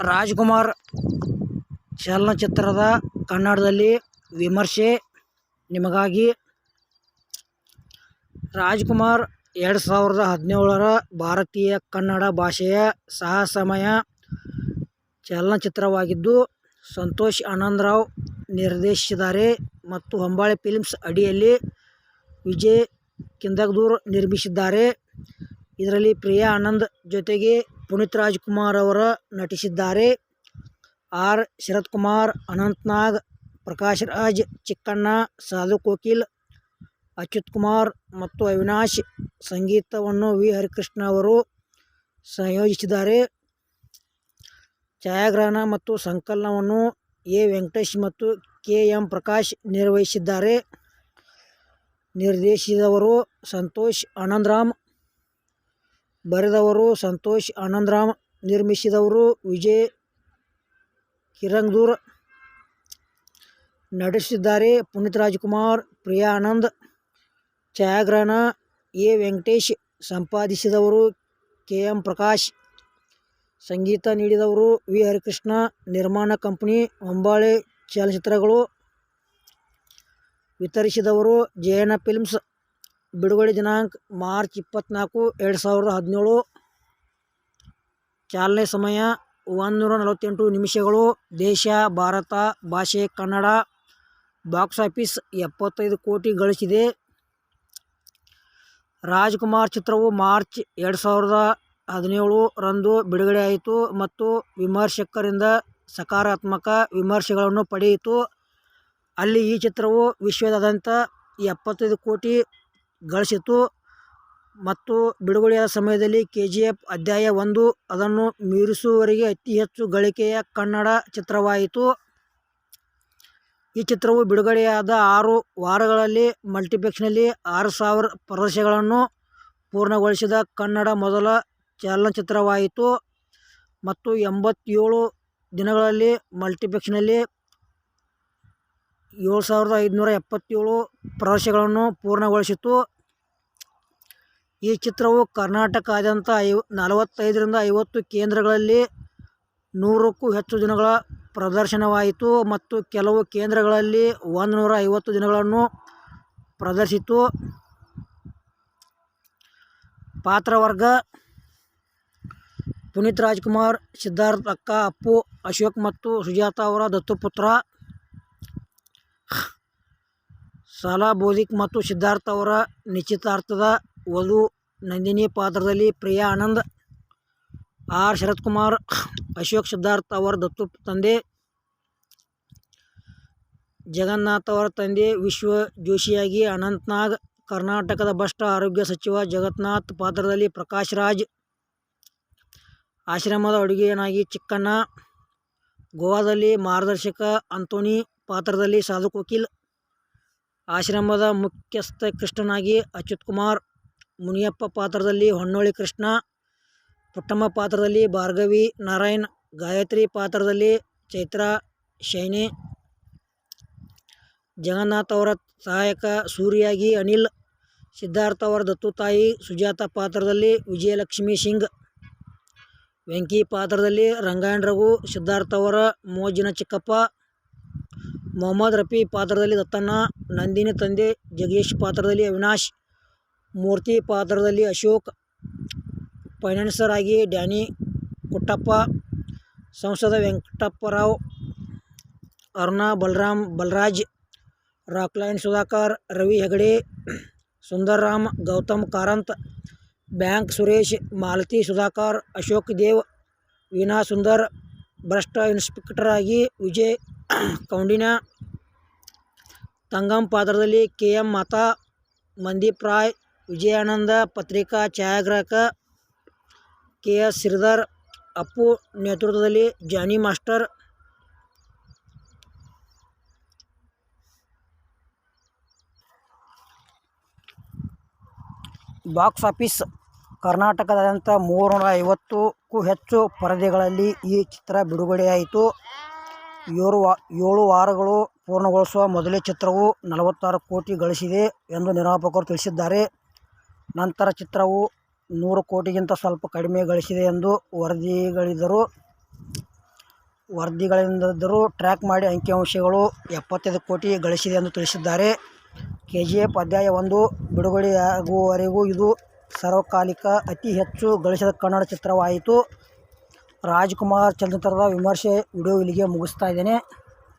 ರಾಜ್ಕುಮಾರ್ ಚಲನಚಿತ್ರದ ಕನ್ನಡದಲ್ಲಿ ವಿಮರ್ಶೆ ನಿಮಗಾಗಿ ರಾಜ್ಕುಮಾರ್ ಎರಡು ಸಾವಿರದ ಹದಿನೇಳರ ಭಾರತೀಯ ಕನ್ನಡ ಭಾಷೆಯ ಸಾಹಸಮಯ ಚಲನಚಿತ್ರವಾಗಿದ್ದು, ಸಂತೋಷ್ ಆನಂದರಾವ್ ನಿರ್ದೇಶಿಸಿದ್ದಾರೆ ಮತ್ತು ಹೊಂಬಾಳೆ ಫಿಲ್ಮ್ಸ್ ಅಡಿಯಲ್ಲಿ ವಿಜಯ್ ಕಿಂದಗ್ದೂರ್ ನಿರ್ಮಿಸಿದ್ದಾರೆ. ಇದರಲ್ಲಿ ಪ್ರಿಯಾ ಆನಂದ್ ಜೊತೆಗೆ ಪುನೀತ್ ರಾಜ್ಕುಮಾರ್ ಅವರು ನಟಿಸಿದ್ದಾರೆ. ಆರ್. ಶರತ್ಕುಮಾರ್, ಅನಂತ್ನಾಗ್, ಪ್ರಕಾಶ್ ರಾಜ್, ಚಿಕ್ಕಣ್ಣ, ಸಾಧು ಕೋಕಿಲ್, ಅಚ್ಯುತ್ ಕುಮಾರ್ ಮತ್ತು ಅವಿನಾಶ್. ಸಂಗೀತವನ್ನು ವಿ. ಹರಿಕೃಷ್ಣ ಅವರು ಸಂಯೋಜಿಸಿದ್ದಾರೆ. ಛಾಯಾಗ್ರಹಣ ಮತ್ತು ಸಂಕಲನವನ್ನು ಎ. ವೆಂಕಟೇಶ್ ಮತ್ತು ಕೆ. ಎಂ. ಪ್ರಕಾಶ್ ನಿರ್ವಹಿಸಿದ್ದಾರೆ. ನಿರ್ದೇಶಿಸಿದವರು ಸಂತೋಷ್ ಆನಂದರಾಮ್. ಬರೆದವರು ಸಂತೋಷ್ ಆನಂದರಾಮ್. ನಿರ್ಮಿಸಿದವರು ವಿಜಯ್ ಕಿರಂಗ್ದೂರ್ ನಟಿಸಿದ್ದಾರೆ ಪುನೀತ್ ರಾಜ್ಕುಮಾರ್, ಪ್ರಿಯಾ ಆನಂದ್. ಛಾಯಾಗ್ರಹಣ ಎ. ವೆಂಕಟೇಶ್. ಸಂಪಾದಿಸಿದವರು ಕೆ. ಎಂ. ಪ್ರಕಾಶ್. ಸಂಗೀತ ನೀಡಿದವರು ವಿ. ಹರಿಕೃಷ್ಣ. ನಿರ್ಮಾಣ ಕಂಪನಿ ಹೊಂಬಾಳೆ ಚಲನಚಿತ್ರಗಳು. ವಿತರಿಸಿದವರು ಜಯನ ಫಿಲ್ಮ್ಸ್. ಬಿಡುಗಡೆ ದಿನಾಂಕ ಮಾರ್ಚ್ ಇಪ್ಪತ್ನಾಲ್ಕು, ಎರಡು ಸಾವಿರದ ಹದಿನೇಳು. ಚಾಲನೆ ಸಮಯ ಒಂದುನೂರ ನಲವತ್ತೆಂಟು ನಿಮಿಷಗಳು. ದೇಶ, ಭಾರತ ಭಾಷೆ ಕನ್ನಡ. ಬಾಕ್ಸ್ ಆಫೀಸ್ ಎಪ್ಪತ್ತೈದು ಕೋಟಿ ಗಳಿಸಿದೆ. ರಾಜ್ಕುಮಾರ್ ಚಿತ್ರವು ಮಾರ್ಚ್ ಎರಡು ಸಾವಿರದ ಹದಿನೇಳು ರಂದು ಬಿಡುಗಡೆಯಾಯಿತು ಮತ್ತು ವಿಮರ್ಶಕರಿಂದ ಸಕಾರಾತ್ಮಕ ವಿಮರ್ಶೆಗಳನ್ನು ಪಡೆಯಿತು. ಅಲ್ಲಿ ಈ ಚಿತ್ರವು ವಿಶ್ವದಾದ್ಯಂತ ಎಪ್ಪತ್ತೈದು ಕೋಟಿ ಗಳಿಸಿತು ಮತ್ತು ಬಿಡುಗಡೆಯಾದ ಸಮಯದಲ್ಲಿ ಕೆ ಜಿ ಎಫ್ ಅಧ್ಯಾಯ ಒಂದು ಅದನ್ನು ಮೀರಿಸುವವರೆಗೆ ಅತಿ ಹೆಚ್ಚು ಗಳಿಕೆಯ ಕನ್ನಡ ಚಿತ್ರವಾಯಿತು. ಈ ಚಿತ್ರವು ಬಿಡುಗಡೆಯಾದ ಆರು ವಾರಗಳಲ್ಲಿ ಮಲ್ಟಿಪ್ಲೆಕ್ಸ್ನಲ್ಲಿ ಆರು ಸಾವಿರ ಪ್ರದರ್ಶನಗಳನ್ನು ಪೂರ್ಣಗೊಳಿಸಿದ ಕನ್ನಡ ಮೊದಲ ಚಲನಚಿತ್ರವಾಯಿತು ಮತ್ತು ಎಂಬತ್ತೇಳು ದಿನಗಳಲ್ಲಿ ಮಲ್ಟಿಪ್ಲೆಕ್ಸ್ನಲ್ಲಿ ಏಳು ಸಾವಿರದ ಐದುನೂರ ಎಪ್ಪತ್ತೇಳು ಪ್ರದರ್ಶನಗಳನ್ನು ಪೂರ್ಣಗೊಳಿಸಿತು. ಈ ಚಿತ್ರವು ಕರ್ನಾಟಕದಾದ್ಯಂತ ನಲವತ್ತೈದರಿಂದ ಐವತ್ತು ಕೇಂದ್ರಗಳಲ್ಲಿ ನೂರಕ್ಕೂ ಹೆಚ್ಚು ದಿನಗಳ ಪ್ರದರ್ಶನವಾಯಿತು ಮತ್ತು ಕೆಲವು ಕೇಂದ್ರಗಳಲ್ಲಿ ಒಂದು ನೂರ ಐವತ್ತು ದಿನಗಳನ್ನು ಪ್ರದರ್ಶಿತು ಪಾತ್ರವರ್ಗ ಪುನೀತ್ ರಾಜ್ಕುಮಾರ್ ಸಿದ್ಧಾರ್ಥ ಅಕ್ಕ ಅಪ್ಪು, ಅಶೋಕ್ ಮತ್ತು ಸುಜಾತ ಅವರ ದತ್ತುಪುತ್ರ. ಸಾಲಾ ಬೋಧಿಕ್ ಮತ್ತು ಸಿದ್ಧಾರ್ಥ ಅವರ ನಿಶ್ಚಿತಾರ್ಥದ ವಧು ನಂದಿನಿ ಪಾತ್ರದಲ್ಲಿ ಪ್ರಿಯಾ ಆನಂದ್. ಆರ್. ಶರತ್ಕುಮಾರ್, ಅಶೋಕ್ ಸಿದ್ಧಾರ್ಥ್ ಅವರ ದತ್ತು ತಂದೆ. ಜಗನ್ನಾಥ್ ಅವರ ತಂದೆ, ವಿಶ್ವ ಜೋಶಿಯಾಗಿ ಅನಂತ್ನಾಗ್. ಕರ್ನಾಟಕದ ಭ್ರಷ್ಟ ಆರೋಗ್ಯ ಸಚಿವ ಜಗತ್ನಾಥ್ ಪಾತ್ರದಲ್ಲಿ ಪ್ರಕಾಶ್ ರಾಜ್. ಆಶ್ರಮದ ಅಡುಗೆಯನಾಗಿ ಚಿಕ್ಕಣ್ಣ. ಗೋವಾದಲ್ಲಿ ಮಾರ್ಗದರ್ಶಕ ಅಂತೋನಿ ಪಾತ್ರದಲ್ಲಿ ಸಾಧು ಕೋಕಿಲ್. ಆಶ್ರಮದ ಮುಖ್ಯಸ್ಥ ಕೃಷ್ಣನಾಗಿ ಅಚ್ಯುತ್ಕುಮಾರ್. ಮುನಿಯಪ್ಪ ಪಾತ್ರದಲ್ಲಿ ಹೊನ್ನೋಳಿ ಕೃಷ್ಣ. ಪುಟ್ಟಮ್ಮ ಪಾತ್ರದಲ್ಲಿ ಭಾರ್ಗವಿ ನಾರಾಯಣ್. ಗಾಯತ್ರಿ ಪಾತ್ರದಲ್ಲಿ ಚೈತ್ರಾ ಶೈನಿ, ಜಗನ್ನಾಥ್ ಅವರ ಸಹಾಯಕ ಸೂರ್ಯಾಗಿ ಅನಿಲ್. ಸಿದ್ಧಾರ್ಥ ಅವರ ದತ್ತು ತಾಯಿ ಸುಜಾತ ಪಾತ್ರದಲ್ಲಿ ವಿಜಯಲಕ್ಷ್ಮಿ ಸಿಂಗ್. ವೆಂಕಿ ಪಾತ್ರದಲ್ಲಿ ರಂಗಾಯಣ ರಘು. ಸಿದ್ಧಾರ್ಥ ಅವರ ಮೋಜಿನ ಚಿಕ್ಕಪ್ಪ. ಮೊಹಮ್ಮದ್ ರಫಿ ಪಾತ್ರದಲ್ಲಿ ದತ್ತಣ್ಣ. ನಂದಿನಿ ತಂದೆ ಜಗೇಶ್ ಪಾತ್ರದಲ್ಲಿ ಅವಿನಾಶ್. ಮೂರ್ತಿ ಪಾತ್ರದಲ್ಲಿ ಅಶೋಕ್. ಫೈನಾನ್ಸರ್ ಆಗಿ ಡ್ಯಾನಿ ಕುಟ್ಟಪ್ಪ. ಸಂಸದ ವೆಂಕಟಪ್ಪರಾವ್ ಅರ್ನಾ ಬಲರಾಮ್, ಬಲರಾಜ್. ರಾಕ್ಲೈನ್ ಸುಧಾಕರ್. ರವಿ ಹೆಗಡೆ. ಸುಂದರ್ರಾಮ್. ಗೌತಮ್ ಕಾರಂತ್. ಬ್ಯಾಂಕ್ ಸುರೇಶ್. ಮಾಲತಿ ಸುಧಾಕರ್. ಅಶೋಕ್ ದೇವ್. ವೀನಾ ಸುಂದರ್. ಭ್ರಷ್ಟ ಇನ್ಸ್ಪೆಕ್ಟರ್ ಆಗಿ ವಿಜಯ್ ಕೌಂಡಿನ ತಂಗಂ ಪಾತ್ರದಲ್ಲಿ ಕೆ. ಎಂ. ಮಾತಾ. ಮಂದೀಪ್ ರಾಯ್. ವಿಜಯಾನಂದ. ಪತ್ರಿಕಾ ಛಾಯಾಗ್ರಾಹಕ ಕೆ. ಎಸ್. ಶ್ರೀಧರ್. ಅಪ್ಪು ನೇತೃತ್ವದಲ್ಲಿ ಜಾನಿ ಮಾಸ್ಟರ್. ಬಾಕ್ಸ್ ಆಫೀಸ್ ಕರ್ನಾಟಕದಾದ್ಯಂತ ಮೂರುನೂರ ಐವತ್ತಕ್ಕೂ ಹೆಚ್ಚು ಪರದೆಗಳಲ್ಲಿ ಈ ಚಿತ್ರ ಬಿಡುಗಡೆಯಾಯಿತು. ಏಳು ವಾರಗಳು ಪೂರ್ಣಗೊಳಿಸುವ ಮೊದಲೇ ಚಿತ್ರವು ನಲವತ್ತಾರು ಕೋಟಿ ಗಳಿಸಿದೆ ಎಂದು ನಿರ್ಮಾಪಕರು ತಿಳಿಸಿದ್ದಾರೆ. ನಂತರ ಚಿತ್ರವು ನೂರು ಕೋಟಿಗಿಂತ ಸ್ವಲ್ಪ ಕಡಿಮೆ ಗಳಿಸಿದೆ ಎಂದು ವರದಿಗಳಿದ್ದರು ವರದಿಗಳಿಂದಿದ್ದರೂ ಟ್ರ್ಯಾಕ್ ಮಾಡಿ ಅಂಕಿಅಂಶಗಳು ಎಪ್ಪತ್ತೈದು ಕೋಟಿ ಗಳಿಸಿದೆ ಎಂದು ತಿಳಿಸಿದ್ದಾರೆ. ಕೆ ಜಿ ಎಫ್ ಅಧ್ಯಾಯ ಒಂದು, ಬಿಡುಗಡೆಯಾಗುವವರೆಗೂ ಇದು ಸರ್ವಕಾಲಿಕ, ಅತಿ ಹೆಚ್ಚು ಗಳಿಸಿದ ಕನ್ನಡ ಚಿತ್ರವಾಯಿತು. ರಾಜ್ಕುಮಾರ್ ಚಲನಚಿತ್ರದ ವಿಮರ್ಶೆ ವಿಡಿಯೋ ಇಲ್ಲಿಗೆ ಮುಗಿಸ್ತಾ ಇದ್ದೇನೆ.